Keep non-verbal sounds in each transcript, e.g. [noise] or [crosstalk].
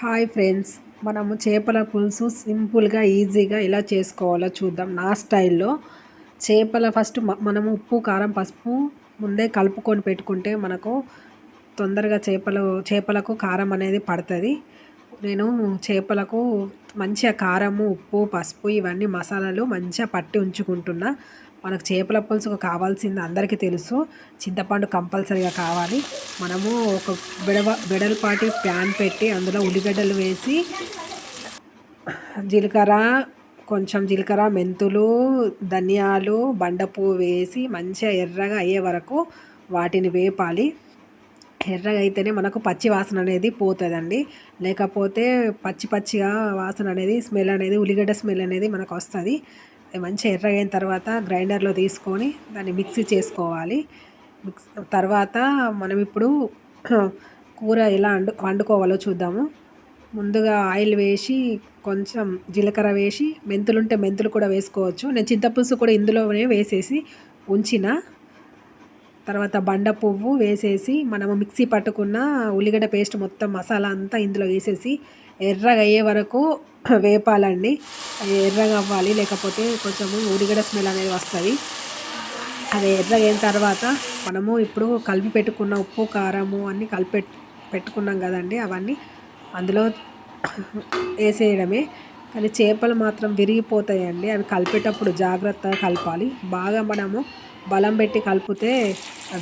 Hi friends మనము చేపల పులుసు సింపుల్గా ఈజీగా ఎలా చేసుకోవాలో చూద్దాం. నా స్టైల్లో చేపల ఫస్ట్ మనము ఉప్పు కారం పసుపు ముందే కలుపుకొని పెట్టుకుంటే మనకు తొందరగా చేపలు చేపలకు కారం అనేది పడుతుంది. నేను చేపలకు మంచిగా కారము ఉప్పు పసుపు ఇవన్నీ మసాలాలు మంచిగా పట్టి ఉంచుకుంటున్నా. మనకు చేపల పులుసుకు కావాల్సింది అందరికీ తెలుసు. చింతపండు కంపల్సరీగా కావాలి. మనము ఒక బెడవ బెడలపాటి ప్యాన్ పెట్టి అందులో ఉల్లిగడ్డలు వేసి జీలకర్ర కొంచెం జీలకర్ర మెంతులు ధనియాలు బండపు వేసి మంచిగా ఎర్రగా అయ్యే వరకు వాటిని వేపాలి. ఎర్రగా అయితేనే మనకు పచ్చి వాసన అనేది పోతుందండి. లేకపోతే పచ్చి పచ్చిగా వాసన అనేది స్మెల్ అనేది ఉల్లిగడ్డ స్మెల్ అనేది మనకు వస్తుంది. మంచిగా ఎర్రగైన తర్వాత గ్రైండర్లో తీసుకొని దాన్ని మిక్సీ చేసుకోవాలి. మిక్స్ తర్వాత మనం ఇప్పుడు [clears throat] కూర ఎలా వండు వండుకోవాలో చూద్దాము. ముందుగా ఆయిల్ వేసి కొంచెం జీలకర్ర వేసి మెంతులు ఉంటే మెంతులు కూడా వేసుకోవచ్చు. నేను చింతపులుసు కూడా ఇందులోనే వేసేసి ఉంచిన. తర్వాత బండ పువ్వు వేసేసి మనము మిక్సీ పట్టుకున్న ఉల్లిగడ్డ పేస్ట్ మొత్తం మసాలా అంతా ఇందులో వేసేసి ఎర్రగా అయ్యే వరకు వేపాలండి. అది ఎర్రగా అవ్వాలి లేకపోతే కొంచెము ఉడిగడ స్మెల్ అనేది వస్తుంది. అది ఎర్రగైన తర్వాత మనము ఇప్పుడు కలిపి పెట్టుకున్న ఉప్పు కారము అన్నీ కలిపి పెట్టుకున్నాం కదండి అవన్నీ అందులో వేసేయడమే. కానీ చేపలు మాత్రం విరిగిపోతాయండి. అవి కలిపేటప్పుడు జాగ్రత్తగా కలపాలి. బాగా మనము బలం పెట్టి కలిపితే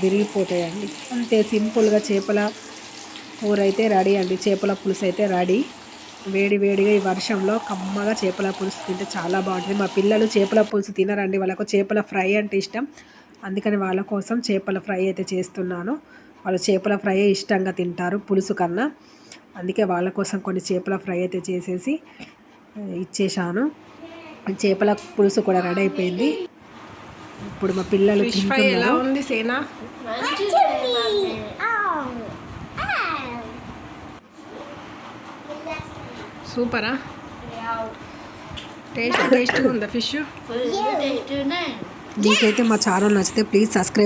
విరిగిపోతాయండి. అంతే సింపుల్గా చేపల కూర అయితే రెడీ అండి. చేపల పులుసు అయితే రెడీ. వేడి వేడిగా ఈ వర్షంలో కమ్మగా చేపల పులుసు తింటే చాలా బాగుంటుంది. మా పిల్లలు చేపల పులుసు తినరండి. వాళ్ళకు చేపల ఫ్రై అంటే ఇష్టం. అందుకని వాళ్ళ కోసం చేపల ఫ్రై అయితే చేస్తున్నాను. వాళ్ళు చేపల ఫ్రై ఇష్టంగా తింటారు పులుసు కన్నా. అందుకే వాళ్ళ కోసం కొన్ని చేపల ఫ్రై అయితే చేసేసి ఇచ్చేసాను చేపల పులుసు కూడా రెడీ అయిపోయింది. ఇప్పుడు మా పిల్లలు ఎలా ఉంది సేనా? సూపరా? టేస్ట్ టేస్ట్గా ఉందా ఫిష్? మీకైతే మా ఛానల్ నచ్చితే ప్లీజ్ సబ్స్క్రైబ్